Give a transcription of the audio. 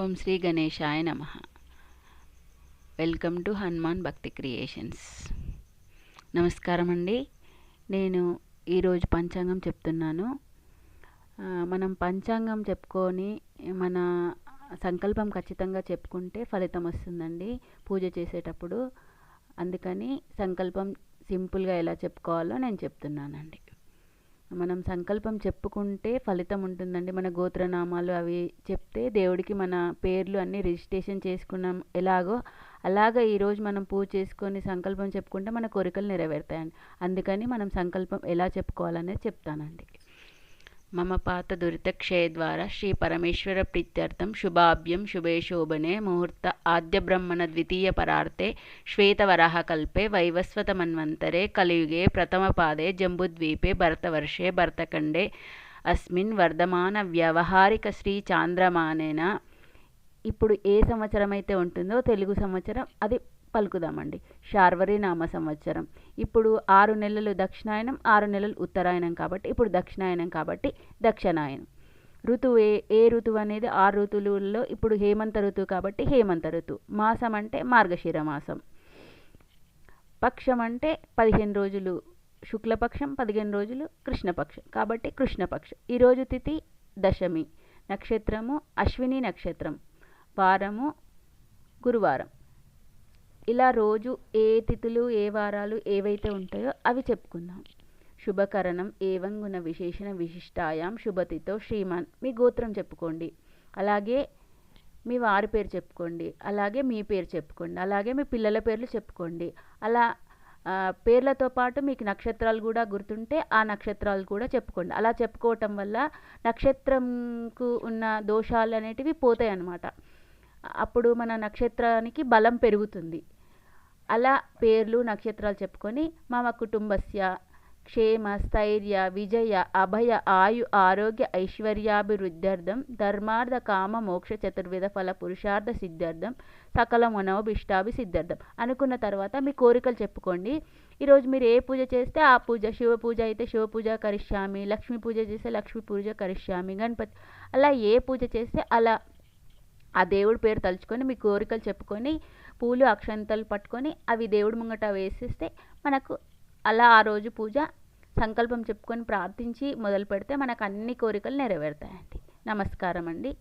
ఓం శ్రీ గణేశాయ నమ. Welcome to Hanuman భక్తి క్రియేషన్స్. నమస్కారం అండి. నేను ఈరోజు పంచాంగం చెప్తున్నాను. మనం పంచాంగం చెప్పుకొని మన సంకల్పం ఖచ్చితంగా చెప్పుకుంటే ఫలితం వస్తుందండి పూజ చేసేటప్పుడు. అందుకని సంకల్పం సింపుల్గా ఎలా చెప్పుకోవాలో నేను చెప్తున్నానండి. మనం సంకల్పం చెప్పుకుంటే ఫలితం ఉంటుందండి. మన గోత్రనామాలు అవి చెప్తే దేవుడికి మన పేర్లు అన్నీ రిజిస్ట్రేషన్ చేసుకున్నాం ఎలాగో అలాగ ఈరోజు మనం పూజ చేసుకొని సంకల్పం చెప్పుకుంటే మన కోరికలు నెరవేరుతాయండి. అందుకని మనం సంకల్పం ఎలా చెప్పుకోవాలనేది చెప్తానండి. मम पातदुरितक्षयद्वारा श्रीपरमेश्वरप्रीत्यर्थं शुभाभ्यं शुभे शोभने मुहूर्त आद्यब्रह्मणद्वितीयपरार्थे श्वेतवराहकल्पे वैवस्वतमन्वन्तरे कलियुगे प्रथमपादे जम्बुद्वीपे भरतवर्षे भरतखण्डे अस्मिन् वर्धमानव्यावहारिकश्रीचान्द्रमानेन ఇప్పుడు ఏ సంవత్సరం అయితే ఉంటుందో తెలుగు సంవత్సరం అది పలుకుదామండి. శార్వరి నామ సంవత్సరం. ఇప్పుడు ఆరు నెలలు దక్షిణాయనం ఆరు నెలలు ఉత్తరాయణం కాబట్టి ఇప్పుడు దక్షిణాయనం కాబట్టి దక్షిణాయనం. ఋతువు ఏ ఏ ఋతువు అనేది ఆరు ఋతువులలో ఇప్పుడు హేమంత ఋతువు కాబట్టి హేమంత ఋతువు. మాసం అంటే మార్గశిర మాసం. పక్షం అంటే పదిహేను రోజులు శుక్లపక్షం పదిహేను రోజులు కృష్ణపక్షం కాబట్టి కృష్ణపక్షం. ఈరోజు తిథి దశమి. నక్షత్రము అశ్విని నక్షత్రం. వారము గురువారం. ఇలా రోజు ఏ తిథులు ఏ వారాలు ఏవైతే ఉంటాయో అవి చెప్పుకుందాం. శుభకరణం ఏవంగుణ విశేషణ విశిష్టాయాం శుభతితో శ్రీమాన్ మీ గోత్రం చెప్పుకోండి. అలాగే మీ వారి పేరు చెప్పుకోండి. అలాగే మీ పేరు చెప్పుకోండి. అలాగే మీ పిల్లల పేర్లు చెప్పుకోండి. అలా పేర్లతో పాటు మీకు నక్షత్రాలు కూడా గుర్తుంటే ఆ నక్షత్రాలు కూడా చెప్పుకోండి. అలా చెప్పుకోవటం వల్ల నక్షత్రంకు ఉన్న దోషాలు అనేటివి పోతాయి అన్నమాట అప్పుడు మన నక్షత్రానికి బలం పెరుగుతుంది. అలా పేర్లు నక్షత్రాలు చెప్పుకొని మమ కుటుంబస్య క్షేమ స్థైర్య విజయ అభయ ఆయు ఆరోగ్య ఐశ్వర్యాభివృద్ధ్యర్థం ధర్మార్థ కామ మోక్ష చతుర్విధ ఫల పురుషార్థ సిద్ధార్థం సకల మనోభిష్టాభి సిద్ధార్థం అనుకున్న తర్వాత మీ కోరికలు చెప్పుకోండి. ఈరోజు మీరు ఏ పూజ చేస్తే ఆ పూజ శివ పూజ అయితే శివ పూజ కరిష్యామి లక్ష్మీ పూజ చేస్తే లక్ష్మీ పూజ కరిష్యామి గణపతి అలా ఏ పూజ చేస్తే అలా ఆ దేవుడి పేరు తలుచుకొని మీ కోరికలు చెప్పుకొని పూలు అక్షంతలు పట్టుకొని అవి దేవుడి ముంగట వేసేస్తే మనకు అలా ఆ రోజు పూజ సంకల్పం చెప్పుకొని ప్రార్థించి మొదలు పెడితే మనకు అన్ని కోరికలు నెరవేరుతాయండి. నమస్కారం అండి